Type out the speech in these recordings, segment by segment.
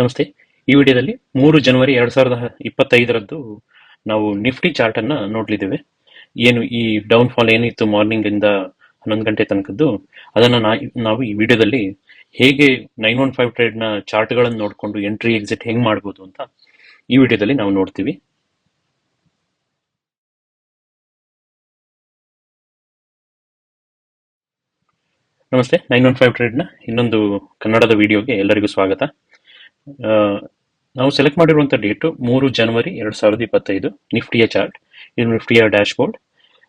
ನಮಸ್ತೆ. ಈ ವಿಡಿಯೋದಲ್ಲಿ ಮೂರು ಜನವರಿ ಎರಡ್ ಸಾವಿರದ ಇಪ್ಪತ್ತೈದರದ್ದು ನಾವು ನಿಫ್ಟಿ ಚಾರ್ಟ್ ಅನ್ನ ನೋಡ್ಲಿದ್ದೇವೆ. ಏನು ಈ ಡೌನ್ ಫಾಲ್ ಏನಿತ್ತು ಮಾರ್ನಿಂಗ್ ಇಂದ ಹನ್ನೊಂದು ಗಂಟೆ ತನಕದ್ದು, ಅದನ್ನ ನಾವು ಈ ವಿಡಿಯೋದಲ್ಲಿ ಹೇಗೆ ನೈನ್ ಒನ್ ಫೈವ್ ಟ್ರೇಡ್ನ ಚಾರ್ಟ್ಗಳನ್ನು ನೋಡ್ಕೊಂಡು ಎಂಟ್ರಿ ಎಕ್ಸಿಟ್ ಹೆಂಗ್ ಮಾಡ್ಬೋದು ಅಂತ ಈ ವಿಡಿಯೋದಲ್ಲಿ ನಾವು ನೋಡ್ತೀವಿ. ನಮಸ್ತೆ. ನೈನ್ ಒನ್ ಫೈವ್ ಟ್ರೇಡ್ನ ಇನ್ನೊಂದು ಕನ್ನಡದ ವಿಡಿಯೋಗೆ ಎಲ್ಲರಿಗೂ ಸ್ವಾಗತ. ನಾವು ಸೆಲೆಕ್ಟ್ ಮಾಡಿರುವಂತ ಡೇಟು ಮೂರು ಜನವರಿ ಎರಡ್ ಸಾವಿರದ ಇಪ್ಪತ್ತೈದು ನಿಫ್ಟಿಯ ಚಾರ್ಟ್ ಇದು ನಿಫ್ಟಿಯ ಡ್ಯಾಶ್ ಬೋರ್ಡ್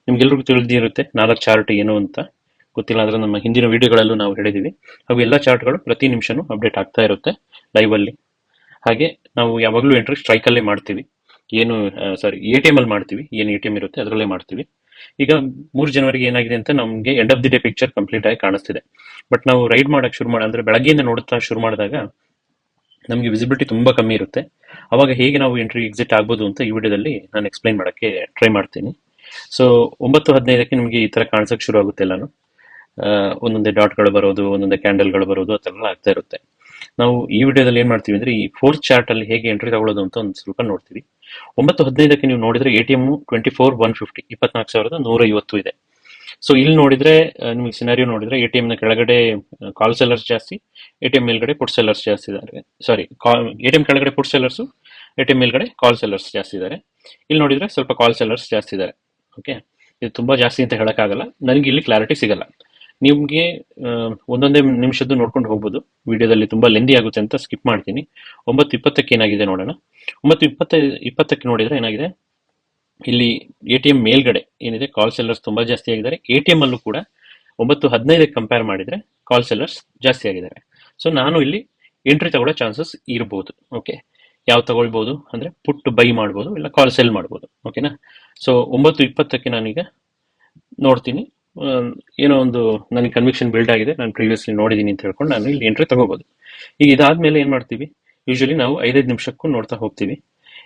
ನಿಮ್ಗೆಲ್ರಿಗೂ ತಿಳಿದಿರುತ್ತೆ ನಾಲ್ಕು ಚಾರ್ಟ್ ಏನು ಅಂತ. ಗೊತ್ತಿಲ್ಲ ಅಂದ್ರೆ ನಮ್ಮ ಹಿಂದಿನ ವಿಡಿಯೋಗಳಲ್ಲೂ ನಾವು ಹೇಳಿದೀವಿ. ಹಾಗೂ ಎಲ್ಲ ಚಾರ್ಟ್ಗಳು ಪ್ರತಿ ನಿಮಿಷನೂ ಅಪ್ಡೇಟ್ ಆಗ್ತಾ ಇರುತ್ತೆ ಲೈವ್ ಅಲ್ಲಿ. ಹಾಗೆ ನಾವು ಯಾವಾಗಲೂ ಎಂಟ್ರಿ ಸ್ಟ್ರೈಕ್ ಅಲ್ಲೇ ಮಾಡ್ತೀವಿ. ಏನು ಸಾರಿ ಎ ಟಿ ಎಂ ಅಲ್ಲಿ ಮಾಡ್ತೀವಿ. ಏನು ಎ ಟಿ ಎಂ ಇರುತ್ತೆ, ಅದರಲ್ಲೇ ಮಾಡ್ತೀವಿ. ಈಗ ಮೂರು ಜನವರಿಗೆ ಏನಾಗಿದೆ ಅಂತ ನಮಗೆ end of the day picture complete ಆಗಿ ಕಾಣಿಸ್ತಿದೆ. ಬಟ್ ನಾವು ರೈಡ್ ಮಾಡಕ್ ಶುರು ಮಾಡ, ಅಂದ್ರೆ ಬೆಳಗ್ಗೆಯಿಂದ ನೋಡ್ತಾ ಶುರು ಮಾಡಿದಾಗ ನಮಗೆ ವಿಸಿಬಿಲಿಟಿ ತುಂಬಾ ಕಮ್ಮಿ ಇರುತ್ತೆ. ಅವಾಗ ಹೇಗೆ ನಾವು ಎಂಟ್ರಿ ಎಕ್ಸಿಟ್ ಆಗ್ಬೋದು ಅಂತ ಈ ವಿಡಿಯೋದಲ್ಲಿ ನಾನು ಎಕ್ಸ್ಪ್ಲೈನ್ ಮಾಡಕ್ಕೆ ಟ್ರೈ ಮಾಡ್ತೀನಿ. ಸೊ ಒಂಬತ್ತು, ಹದಿನೈದಕ್ಕೆ ನಿಮಗೆ ಈ ತರ ಕಾಣಿಸೋಕ್ಕೆ ಶುರು ಆಗುತ್ತೆ ಎಲ್ಲಾನು. ಒಂದೊಂದೇ ಡಾಟ್ಗಳು ಬರೋದು, ಒಂದೊಂದೇ ಕ್ಯಾಂಡಲ್ಗಳು ಬರೋದು ಥರ ಎಲ್ಲ ಆಗ್ತಾ ಇರುತ್ತೆ. ನಾವು ಈ ವಿಡಿಯೋದಲ್ಲಿ ಏನು ಮಾಡ್ತೀವಿ ಅಂದ್ರೆ, ಈ ಫೋರ್ತ್ ಚಾರ್ಟ್ ಅಲ್ಲಿ ಹೇಗೆ ಎಂಟ್ರಿ ತಗೊಳ್ಳೋದು ಅಂತ ಒಂದು ಸ್ವಲ್ಪ ನೋಡ್ತೀವಿ. ಒಂಬತ್ತು, ಹದಿನೈದಕ್ಕೆ ನೀವು ನೋಡಿದ್ರೆ A T M twenty four one fifty ಇಪ್ಪತ್ನಾಲ್ಕು ಸಾವಿರದ ನೂರ ಐವತ್ತು ಇದೆ. ಸೊ ಇಲ್ಲಿ ನೋಡಿದ್ರೆ ನಿಮಗೆ ಸಿನಾರಿಯೋ ನೋಡಿದ್ರೆ ಎ ಟಿ ನ ಕೆಳಗಡೆ ಕಾಲ್ ಸೆಲ್ಲರ್ಸ್ ಜಾಸ್ತಿ ಎ ಟಿ ಎಂ ಮೇಲ್ಗಡೆ ಪುಟ್ ಸೆಲ್ಲರ್ಸ್ ಜಾಸ್ತಿ ಇದ್ದಾರೆ. ಸಾರಿ ಎ ಟಿ ಎಂ ಕೆಳಗಡೆ put sellers A T M ಮೇಲ್ಗಡೆ ಕಾಲ್ ಸೆಲ್ಲರ್ಸ್ ಜಾಸ್ತಿ ಇದ್ದಾರೆ. ಇಲ್ಲಿ ನೋಡಿದ್ರೆ ಸ್ವಲ್ಪ ಕಾಲ್ ಸೆಲ್ಲರ್ಸ್ ಜಾಸ್ತಿ ಇದ್ದಾರೆ. ಓಕೆ ಇದು ತುಂಬಾ ಜಾಸ್ತಿ ಅಂತ ಹೇಳಕ್ಕಾಗಲ್ಲ. ನನಗೆ ಇಲ್ಲಿ ಕ್ಲಾರಿಟಿ ಸಿಗಲ್ಲ. ನಿಮ್ಗೆ ಒಂದೊಂದೇ ನಿಮಿಷದ್ದು ನೋಡ್ಕೊಂಡು ಹೋಗ್ಬೋದು. ವಿಡಿಯೋದಲ್ಲಿ ತುಂಬಾ ಲೆಂದಿ ಆಗುತ್ತೆ ಅಂತ ಸ್ಕಿಪ್ ಮಾಡ್ತೀನಿ. ಒಂಬತ್ತು ಇಪ್ಪತ್ತಕ್ಕೆ ಏನಾಗಿದೆ ನೋಡೋಣ. ಒಂಬತ್ತು ಇಪ್ಪತ್ತ ಇಪ್ಪತ್ತಕ್ಕೆ ನೋಡಿದ್ರೆ ಏನಾಗಿದೆ? ಇಲ್ಲಿ ಎ ಟಿ ಎಂ ಮೇಲ್ಗಡೆ ಏನಿದೆ ಕಾಲ್ ಸೆಲ್ಲರ್ಸ್ ತುಂಬಾ ಜಾಸ್ತಿ ಆಗಿದ್ದಾರೆ. ಎ ಟಿ ಎಂ ಅಲ್ಲೂ ಕೂಡ ಒಂಬತ್ತು ಹದಿನೈದಕ್ಕೆ ಕಂಪೇರ್ ಮಾಡಿದ್ರೆ ಕಾಲ್ ಸೆಲ್ಲರ್ಸ್ ಜಾಸ್ತಿ ಆಗಿದ್ದಾರೆ. ಸೊ ನಾನು ಇಲ್ಲಿ ಎಂಟ್ರಿ ತಗೊಳ್ಳೋ ಚಾನ್ಸಸ್ ಇರಬಹುದು ಓಕೆ ಯಾವ ತಗೊಳ್ಬಹುದು ಅಂದ್ರೆ ಪುಟ್ ಬೈ ಮಾಡ್ಬೋದು, ಇಲ್ಲ ಕಾಲ್ ಸೆಲ್ ಮಾಡ್ಬೋದು ಓಕೆನಾ ಸೊ ಒಂಬತ್ತು ಇಪ್ಪತ್ತಕ್ಕೆ ನಾನೀಗ ನೋಡ್ತೀನಿ. ಏನೋ ಒಂದು ನನಗೆ ಕನ್ವಿಕ್ಷನ್ ಬಿಲ್ಡ್ ಆಗಿದೆ, ನಾನು ಪ್ರೀವಿಯಸ್ಲಿ ನೋಡಿದ್ದೀನಿ ಅಂತ ಹೇಳ್ಕೊಂಡು ನಾನು ಇಲ್ಲಿ ಎಂಟ್ರಿ ತಗೋಬಹುದು ಈಗ ಇದಾದ್ಮೇಲೆ ಏನ್ ಮಾಡ್ತೀವಿ? ಯೂಶಲಿ ನಾವು ಐದೈದು ನಿಮಿಷಕ್ಕೂ ನೋಡ್ತಾ ಹೋಗ್ತೀವಿ.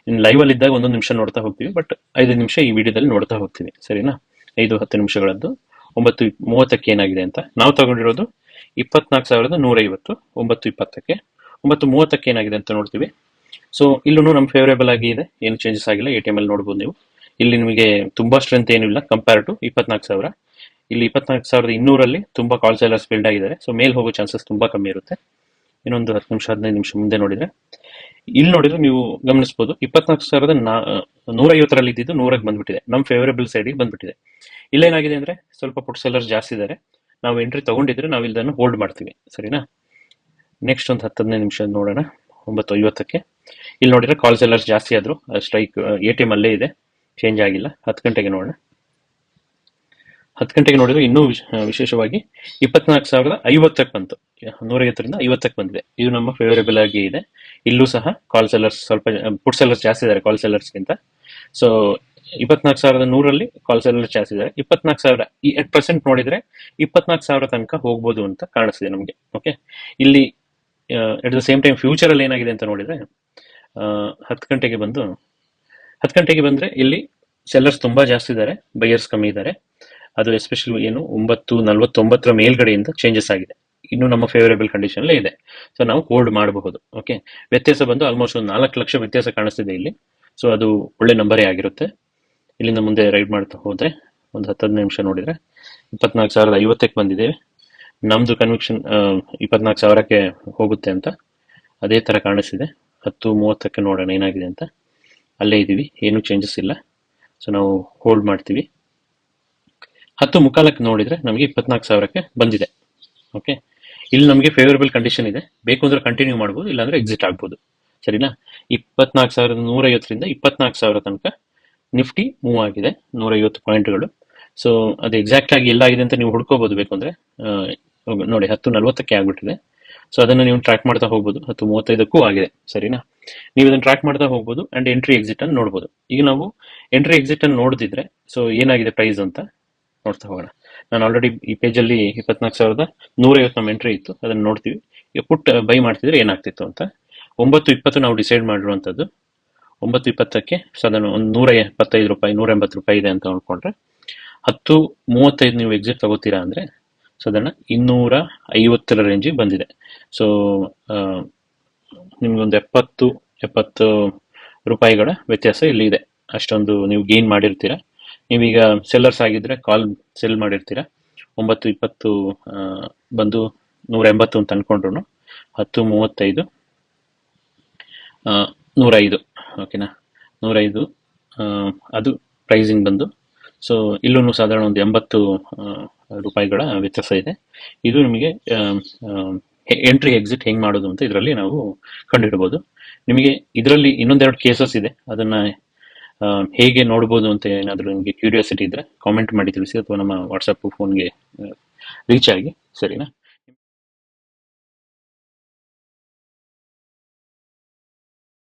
ಲೈವ್ ಅಲ್ಲಿ ಇದ್ದಾಗ ಒಂದೊಂದು ನಿಮಿಷ ನೋಡ್ತಾ ಹೋಗ್ತೀವಿ ಬಟ್ ಐದು ನಿಮಿಷ ಈ ವಿಡಿಯೋದಲ್ಲಿ ನೋಡ್ತಾ ಹೋಗ್ತೀವಿ, ಸರಿನಾ? ಐದು, ಹತ್ತು ನಿಮಿಷಗಳದ್ದು. ಒಂಬತ್ತು, ಮೂವತ್ತಕ್ಕೆ ಏನಾಗಿದೆ ಅಂತ. ನಾವು ತಗೊಂಡಿರೋದು ಇಪ್ಪತ್ನಾಲ್ಕು ಸಾವಿರದ ನೂರೈವತ್ತು, ಒಂಬತ್ತು ಇಪ್ಪತ್ತಕ್ಕೆ. ಒಂಬತ್ತು, ಮೂವತ್ತಕ್ಕೆ ಏನಾಗಿದೆ ಅಂತ ನೋಡ್ತೀವಿ. ಸೊ ಇಲ್ಲೂ ನಮ್ಮ ಫೇವರೇಬಲ್ ಆಗಿ ಇದೆ. ಏನು ಚೇಂಜಸ್ ಆಗಿಲ್ಲ ಎ ಟಿ ಎಂ ಅಲ್ಲಿ ನೋಡ್ಬೋದು ನೀವು. ಇಲ್ಲಿ ನಿಮಗೆ ತುಂಬಾ ಸ್ಟ್ರೆಂತ್ ಏನಿಲ್ಲ ಕಂಪೇರ್ ಟು ಇಪ್ಪತ್ನಾಲ್ಕು ಸಾವಿರ. ಇಲ್ಲಿ ಇಪ್ಪತ್ನಾಲ್ಕು ಸಾವಿರದ ಇನ್ನೂರಲ್ಲಿ ತುಂಬಾ ಕಾಲ್ ಸೆಲ್ಲರ್ಸ್ ಬಿಲ್ಡ್ ಆಗಿದ್ದಾರೆ. ಸೊ ಮೇಲ್ ಹೋಗೋ ಚಾನ್ಸಸ್ ತುಂಬಾ ಕಮ್ಮಿ ಇರುತ್ತೆ. ಇನ್ನೊಂದು ಹತ್ತು ನಿಮಿಷ, ಹದಿನೈದು ನಿಮಿಷ ಮುಂದೆ ನೋಡಿದ್ರೆ. ಇಲ್ಲಿ ನೋಡಿದ್ರೆ ನೀವು ಗಮನಿಸಬಹುದು ಇಪ್ಪತ್ನಾಲ್ಕು ಸಾವಿರದ ನೂರ ಐವತ್ತರಲ್ಲಿ ಇದ್ದಿದ್ದು ನೂರಕ್ಕೆ ಬಂದ್ಬಿಟ್ಟಿದೆ. ನಮ್ಮ ಫೇವರೇಬಲ್ ಸೈಡಿಗೆ ಬಂದ್ಬಿಟ್ಟಿದೆ. ಇಲ್ಲೇನಾಗಿದೆ ಅಂದ್ರೆ ಸ್ವಲ್ಪ ಪುಟ್ ಸೆಲ್ಲರ್ಸ್ ಜಾಸ್ತಿ ಇದ್ದಾರೆ ನಾವು ಎಂಟ್ರಿ ತಗೊಂಡಿದ್ರೆ ನಾವು ಇದನ್ನು ಹೋಲ್ಡ್ ಮಾಡ್ತೀವಿ. ಸರಿನಾ? ನೆಕ್ಸ್ಟ್ ಒಂದು ಹತ್ತು ಹದಿನೈದು ನಿಮಿಷ ನೋಡೋಣ. ಒಂಬತ್ತು ಐವತ್ತಕ್ಕೆ. ಇಲ್ಲಿ ನೋಡಿದ್ರೆ ಕಾಲ್ ಸೆಲ್ಲರ್ಸ್ ಜಾಸ್ತಿ ಆದ್ರು. ಸ್ಟ್ರೈಕ್ ಎ ಟಿ ಎಂ ಅಲ್ಲೇ ಇದೆ. ಚೇಂಜ್ ಆಗಿಲ್ಲ. ಹತ್ತು ಗಂಟೆಗೆ ನೋಡೋಣ. ಹತ್ತು ಗಂಟೆಗೆ ನೋಡಿದ್ರೆ ಇನ್ನೂ ವಿಶ್- ವಿಶೇಷವಾಗಿ ಇಪ್ಪತ್ನಾಲ್ಕು ಸಾವಿರದ ಐವತ್ತಕ್ಕೆ ಬಂತು. ನೂರೈವತ್ತರಿಂದ ಐವತ್ತಕ್ಕೆ ಬಂದಿದೆ. ಇದು ನಮ್ಮ ಫೇವರೇಬಲ್ ಆಗಿ ಇದೆ. ಇಲ್ಲೂ ಸಹ ಕಾಲ್ ಸೆಲ್ಲರ್ಸ್ ಸ್ವಲ್ಪ ಫುಡ್ ಸೆಲ್ಲರ್ಸ್ ಜಾಸ್ತಿ ಇದ್ದಾರೆ ಕಾಲ್ ಸೆಲ್ಲರ್ಸ್ಗಿಂತ ಸೊ ಇಪ್ಪತ್ನಾಲ್ಕು ಸಾವಿರದ ನೂರಲ್ಲಿ ಕಾಲ್ ಸೆಲ್ಲರ್ಸ್ ಜಾಸ್ತಿ ಇದ್ದಾರೆ. ಇಪ್ಪತ್ನಾಲ್ಕು ಸಾವಿರ ಈ ಎಟ್ ಪರ್ಸೆಂಟ್ ನೋಡಿದ್ರೆ ಇಪ್ಪತ್ನಾಲ್ಕು ಸಾವಿರ ತನಕ ಹೋಗ್ಬೋದು ಅಂತ ಕಾಣಿಸ್ತಿದೆ ನಮಗೆ. ಓಕೆ ಇಲ್ಲಿ at the same time future ಅಲ್ಲಿ ಏನಾಗಿದೆ ಅಂತ ನೋಡಿದ್ರೆ ಹತ್ತು ಗಂಟೆಗೆ ಬಂದು, ಹತ್ತು ಗಂಟೆಗೆ ಬಂದ್ರೆ ಇಲ್ಲಿ ಸೆಲ್ಲರ್ಸ್ ತುಂಬಾ ಜಾಸ್ತಿ ಇದ್ದಾರೆ ಬೈಯರ್ಸ್ ಕಮ್ಮಿ ಇದ್ದಾರೆ. ಅದು ಎಸ್ಪೆಷಲಿ ಏನು ಒಂಬತ್ತು, ನಲ್ವತ್ತೊಂಬತ್ತರ ಮೇಲ್ಗಡೆಯಿಂದ ಚೇಂಜಸ್ ಆಗಿದೆ. ಇನ್ನು ನಮ್ಮ ಫೇವರೇಬಲ್ ಕಂಡೀಷನ್ ಇದೆ. ಸೊ ನಾವು ಹೋಲ್ಡ್ ಮಾಡಬಹುದು ಓಕೆ ವ್ಯತ್ಯಾಸ ಬಂದು ಆಲ್ಮೋಸ್ಟ್ ಒಂದು ನಾಲ್ಕು ಲಕ್ಷ ವ್ಯತ್ಯಾಸ ಕಾಣಿಸ್ತಿದೆ ಇಲ್ಲಿ. ಸೊ ಅದು ಒಳ್ಳೆ ನಂಬರೇ ಆಗಿರುತ್ತೆ. ಇಲ್ಲಿಂದ ಮುಂದೆ ರೈಡ್ ಮಾಡ್ತಾ ಹೋದ್ರೆ ಒಂದು ಹತ್ತು ನಿಮಿಷ ನೋಡಿದ್ರೆ ಇಪ್ಪತ್ನಾಲ್ಕು ಸಾವಿರದ ಐವತ್ತಕ್ಕೆ ಬಂದಿದ್ದೇವೆ. ನಮ್ದು ಕನ್ವಿಕ್ಷನ್ ಇಪ್ಪತ್ನಾಲ್ಕು ಸಾವಿರಕ್ಕೆ ಹೋಗುತ್ತೆ ಅಂತ ಅದೇ ತರ ಕಾಣಿಸ್ತಿದೆ. ಹತ್ತು ಮೂವತ್ತಕ್ಕೆ ನೋಡೋಣ ಏನಾಗಿದೆ ಅಂತ. ಅಲ್ಲೇ ಇದೀವಿ, ಏನು ಚೇಂಜಸ್ ಇಲ್ಲ. ಸೊ ನಾವು ಹೋಲ್ಡ್ ಮಾಡ್ತೀವಿ. ಹತ್ತು ಮುಕ್ಕಾಲಕ್ಕೆ ನೋಡಿದ್ರೆ ನಮಗೆ ಇಪ್ಪತ್ನಾಲ್ಕು ಸಾವಿರಕ್ಕೆ ಬಂದಿದೆ. ಓಕೆ ಇಲ್ಲಿ ನಮಗೆ ಫೇವರಬಲ್ ಕಂಡೀಷನ್ ಇದೆ. ಬೇಕು ಅಂದರೆ ಕಂಟಿನ್ಯೂ ಮಾಡ್ಬೋದು, ಇಲ್ಲಾಂದ್ರೆ ಎಕ್ಸಿಟ್ ಆಗ್ಬೋದು. ಸರಿನಾ? ಇಪ್ಪತ್ನಾಲ್ಕು ಸಾವಿರದ ನೂರೈವತ್ತರಿಂದ ಇಪ್ಪತ್ನಾಲ್ಕು ಸಾವಿರ ತನಕ ನಿಫ್ಟಿ ಮೂವ್ ಆಗಿದೆ, ನೂರೈವತ್ತು ಪಾಯಿಂಟ್ಗಳು. ಸೊ ಅದು ಎಕ್ಸಾಕ್ಟ್ ಆಗಿ ಎಲ್ಲಾಗಿದೆ ಅಂತ ನೀವು ಹುಡ್ಕೋಬಹುದು ಬೇಕು ಅಂದರೆ ನೋಡಿ, ಹತ್ತು ನಲ್ವತ್ತಕ್ಕೆ ಆಗ್ಬಿಟ್ಟಿದೆ. ಸೊ ಅದನ್ನು ನೀವು ಟ್ರ್ಯಾಕ್ ಮಾಡ್ತಾ ಹೋಗ್ಬೋದು. ಹತ್ತು ಮೂವತ್ತೈದಕ್ಕೂ ಆಗಿದೆ. ಸರಿನಾ? ನೀವು ಇದನ್ನು ಟ್ರ್ಯಾಕ್ ಮಾಡ್ತಾ ಹೋಗ್ಬೋದು ಅಂಡ್ ಎಂಟ್ರಿ ಎಕ್ಸಿಟ್ ಅನ್ನು ನೋಡ್ಬೋದು. ಈಗ ನಾವು ಎಂಟ್ರಿ ಎಕ್ಸಿಟ್ ಅನ್ನು ನೋಡಿದ್ರೆ ಸೊ ಏನಾಗಿದೆ ಪ್ರೈಸ್ ಅಂತ? ನೋಡ್ತಾ ಹೋಗೋಣ. ನಾನು ಆಲ್ರೆಡಿ ಈ ಪೇಜಲ್ಲಿ ಇಪ್ಪತ್ನಾಲ್ಕು ಸಾವಿರದ ನೂರೈವತ್ತು ನಮ್ಮ ಎಂಟ್ರಿ ಇತ್ತು. ಅದನ್ನು ನೋಡ್ತೀವಿ. ಈಗ ಪುಟ್ ಬೈ ಮಾಡ್ತಿದ್ರೆ ಏನಾಗ್ತಿತ್ತು ಅಂತ. ಒಂಬತ್ತು ಇಪ್ಪತ್ತು ನಾವು ಡಿಸೈಡ್ ಮಾಡಿರುವಂಥದ್ದು ಒಂಬತ್ತು ಇಪ್ಪತ್ತಕ್ಕೆ ಸದನ ಒಂದು ನೂರ ಎಪ್ಪತ್ತೈದು ರೂಪಾಯಿ, ನೂರ ಎಂಬತ್ತು ರೂಪಾಯಿ ಇದೆ ಅಂತ ಅನ್ಕೊಂಡ್ರೆ ಹತ್ತು ಮೂವತ್ತೈದು ನೀವು ಎಕ್ಸಿಟ್ ತಗೋತೀರಾ ಅಂದ್ರೆ ಸದನ ಇನ್ನೂರ ಐವತ್ತರ ರೇಂಜಿಗೆ ಬಂದಿದೆ. ಸೊ ನಿಮ್ಗೊಂದು ಎಪ್ಪತ್ತು ಎಪ್ಪತ್ತು ರೂಪಾಯಿಗಳ ವ್ಯತ್ಯಾಸ ಇಲ್ಲಿ ಇದೆ. ಅಷ್ಟೊಂದು ನೀವು ಗೇನ್ ಮಾಡಿರ್ತೀರ. ನೀವೀಗ ಸೆಲ್ಲರ್ಸ್ ಆಗಿದ್ರೆ ಕಾಲ್ ಸೆಲ್ ಮಾಡಿರ್ತೀರ? ಒಂಬತ್ತು ಇಪ್ಪತ್ತು ಬಂದು ನೂರ ಎಂಬತ್ತು ಅಂತ ಅನ್ಕೊಂಡ್ರು ಹತ್ತು ಮೂವತ್ತೈದು ನೂರೈದು. ಓಕೆನಾ ನೂರೈದು ಅದು ಪ್ರೈಸಿಂಗ್ ಬಂದು. ಸೊ ಇಲ್ಲೂ ಸಾಧಾರಣ ಒಂದು ಎಂಬತ್ತು ರೂಪಾಯಿಗಳ ವ್ಯತ್ಯಾಸ ಇದೆ. ಇದು ನಿಮಗೆ ಎಂಟ್ರಿ ಎಕ್ಸಿಟ್ ಹೆಂಗ್ ಮಾಡೋದು ಅಂತ ಇದರಲ್ಲಿ ನಾವು ಕಂಡುಹಿಡಬಹುದು ನಿಮಗೆ ಇದರಲ್ಲಿ ಇನ್ನೊಂದೆರಡು ಕೇಸಸ್ ಇದೆ. ಅದನ್ನ ಹೇಗೆ ನೋಡ್ಬೋದು ಅಂತ ಏನಾದರೂ ನಿಮಗೆ ಕ್ಯೂರಿಯಾಸಿಟಿ ಇದ್ರೆ ಕಾಮೆಂಟ್ ಮಾಡಿ ತಿಳಿಸಿ ಅಥವಾ ನಮ್ಮ ವಾಟ್ಸಪ್ ಫೋನ್ಗೆ ರೀಚ್ ಆಗಿ, ಸರಿನಾ?